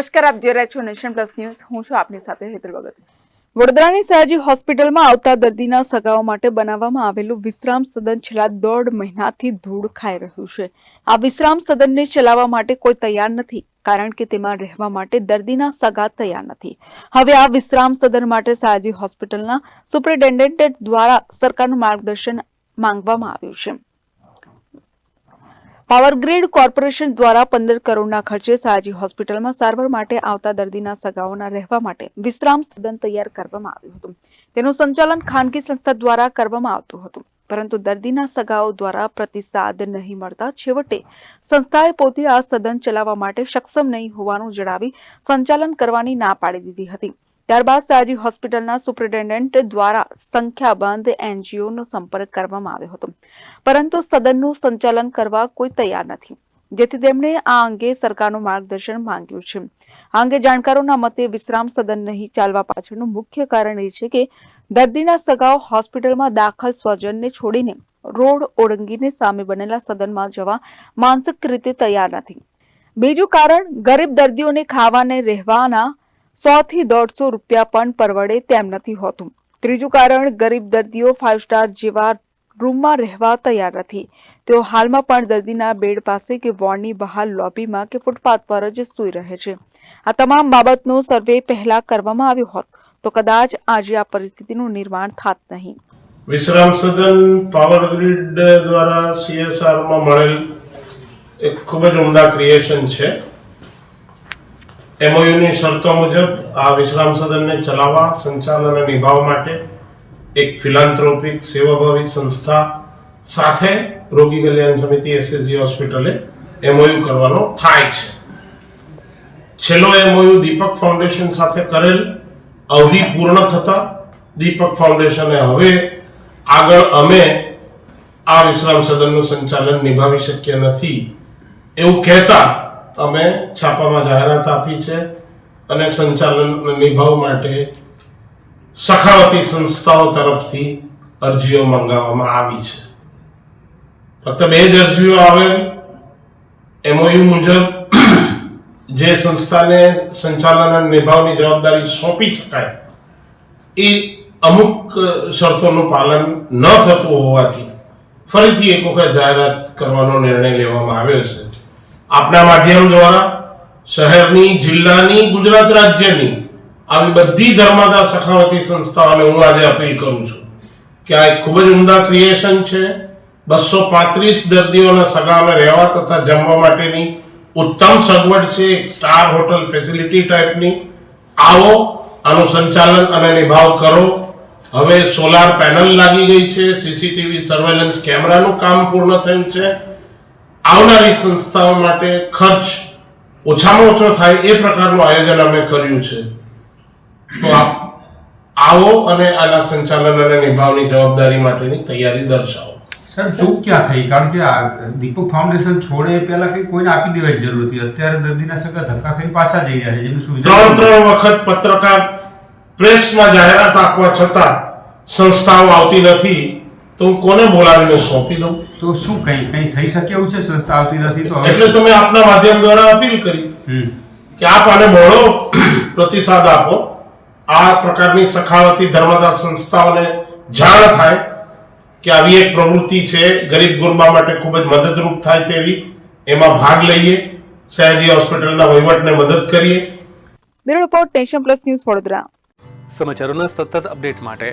નમસ્કાર, આપ જોઈ રહ્યા છો નેશન પ્લસ ન્યૂઝ. હું છું આપની સાથે હેતલ ભગત. વડોદરાની સયાજી હોસ્પિટલમાં આવતા દર્દીના સગાઓ માટે બનાવવામાં આવેલું વિશ્રામ સદન છેલ્લા દોઢ મહિનાથી ધૂળ ખાઈ રહ્યું છે. આ વિશ્રામ સદનને ચલાવવા માટે કોઈ તૈયાર નથી, કારણ કે તેમાં રહેવા માટે દર્દીના સગા તૈયાર નથી. હવે આ વિશ્રામ સદન માટે સયાજી હોસ્પિટલના સુપ્રિન્ટેન્ડન્ટ દ્વારા સરકારનું માર્ગદર્શન માંગવામાં આવ્યું છે. પાવર ગ્રીડ કોર્પોરેશન દ્વારા પંદર કરોડના ખર્ચે સાજી હોસ્પિટલમાં સારવાર માટે આવતા દર્દીના સગાઓના રહેવા માટે વિશ્રામ સદન તૈયાર કરવામાં આવ્યું હતું. તેનું સંચાલન ખાનગી સંસ્થા દ્વારા કરવામાં આવતું હતું. પરંતુ દર્દીના સગાઓ દ્વારા પ્રતિસાદ નહીં મળતા છેવટે સંસ્થાએ પોતે આ સદન ચલાવવા માટે સક્ષમ નહીં હોવાનું જણાવી સંચાલન કરવાની ના પાડી દીધી હતી. ત્યારબાદ સયાજી હોસ્પિટલના સુપ્રિન્ટેન્ડન્ટ દ્વારા સંખ્યાબંધ એનજીઓનો સંપર્ક કરવામાં આવ્યો હતો. પરંતુ સદનનું સંચાલન કરવા કોઈ તૈયાર નથી. જેથી તેમણે આ અંગે સરકારનું માર્ગદર્શન માંગ્યું છે. આ અંગે જાણકારોના મતે વિશ્રામ સદન નહીં ચાલવા પાછળનું મુખ્ય કારણ એ છે કે દર્દીના સગાઓ હોસ્પિટલમાં દાખલ સ્વજનને છોડીને રોડ ઓળંગીને સામે બનેલા સદનમાં જવા માનસિક રીતે તૈયાર નથી. બીજું કારણ, ગરીબ દર્દીઓને ખાવાને રહેવાના સો થી દોઢસો રૂપિયા પણ પરવડે તેમ નથી હોતું. ત્રીજું કારણ, ગરીબ દર્દીઓ ફાઇવ સ્ટાર જેવા રૂમમાં રહેવા તૈયાર નથી. તેઓ હાલમાં પણ દર્દીના બેડ પાસે કે વોર્ડની બહાર લોબીમાં કે ફૂટપાથ પર જ સૂઈ રહે છે. આ તમામ બાબતનો સર્વે પહેલા કરવામાં આવ્યો હોત, તો કદાચ આજે આ પરિસ્થિતિનું નિર્માણ થાત નહીં. વિશ્રામ સદન પાવર ગ્રીડ દ્વારા સીએસઆરમાં મળેલ એક ખૂબ જ ઉમદા ક્રિએશન છે. એમઓયુની શરતો મુજબ આ વિશ્રામ સદનને ચલાવવા, સંચાલન અને નિભાવ માટે એક ફિલાન્થ્રોપિક સેવાભાવી સંસ્થા સાથે રોગી કલ્યાણ સમિતિ એસએસજી હોસ્પિટલે એમઓયુ કરવાનો થાય છે. છેલ્લો એમઓયુ દીપક ફાઉન્ડેશન સાથે કરેલ અવધિ પૂર્ણ થતા દીપક ફાઉન્ડેશને હવે આગળ અમે આ વિશ્રામ સદનનું સંચાલન નિભાવી શક્ય નથી એવું કહેતા અમે છાપામાં જાહેરાત આપી છે અને સંચાલન નિભાવ માટે સખાવતી સંસ્થાઓ તરફથી અરજીઓ મંગાવવામાં આવી છે. ફક્ત બે જ અરજીઓ આવેલ એમઓયુ મુજબ જે સંસ્થાને સંચાલન અને નિભાવની જવાબદારી સોંપી શકાય, એ અમુક શરતોનું પાલન ન થતું હોવાથી ફરીથી એક વખત જાહેરાત કરવાનો નિર્ણય લેવામાં આવ્યો છે. આપના માધ્યમ દ્વારા શહેરની, જિલ્લાની, ગુજરાત રાજ્યની આવી બધી ધર્માદા સખાવતી સંસ્થાઓને હું આજે અપીલ કરું છું કે આ એક ખૂબ જ ઉમદા ક્રિએશન છે. બસો પાંત્રીસ દર્દીઓના સગાને રહેવા તથા જમવા માટેની ઉત્તમ સગવડ છે. એક સ્ટાર હોટલ ફેસિલિટી ટાઈપની આવો, આનું સંચાલન અને નિભાવ કરો. હવે સોલાર પેનલ લાગી ગઈ છે. સીસીટીવી સર્વેલન્સ કેમેરાનું કામ પૂર્ણ થયું છે. આવનારી સંસ્થાઓ માટે ખર્ચ ઓછામાં ઓછો થાય એ પ્રકારનું આયોજન અમે કર્યું છે. તો આપ આવો અને આના સંચાલન અને નિભાવની જવાબદારી માટેની તૈયારી દર્શાવો. સર ચૂક ક્યાં થઈ? કારણ કે આ દીપક ફાઉન્ડેશન છોડે એ પહેલા કંઈ કોઈને આપી દેવાની જરૂર હતી અત્યારે દર્દીના સગા ધક્કા ખાઈને પાછા જઈ રહ્યા છે જેની સુવિધા ત્રણ ત્રણ વખત પત્રકાર પ્રેસમાં જાહેરાત આપવા છતાં સંસ્થાઓ આવતી નથી. તો હું કોને બોલાવીને સોંપી દઉં? તો શું કઈ કઈ થઈ શકે એવું છે? સંસ્થા આવતી નથી તો એટલે તમે આપના માધ્યમ દ્વારા અપીલ કરી કે આપ આને બહોળો પ્રતિસાદ આપો. આ પ્રકારની સખાવતી ધર્મદાર સંસ્થાઓને જાણ થાય કે આવી એક પ્રવૃત્તિ છે ગરીબ ગુરબા માટે ખૂબ જ મદદરૂપ થાય તેવી. એમાં ભાગ લઈએ સયાજી હોસ્પિટલના વહીવટને મદદ કરીએ. Bureau report nation plus news Vadodara. સમાચારોના સતત અપડેટ માટે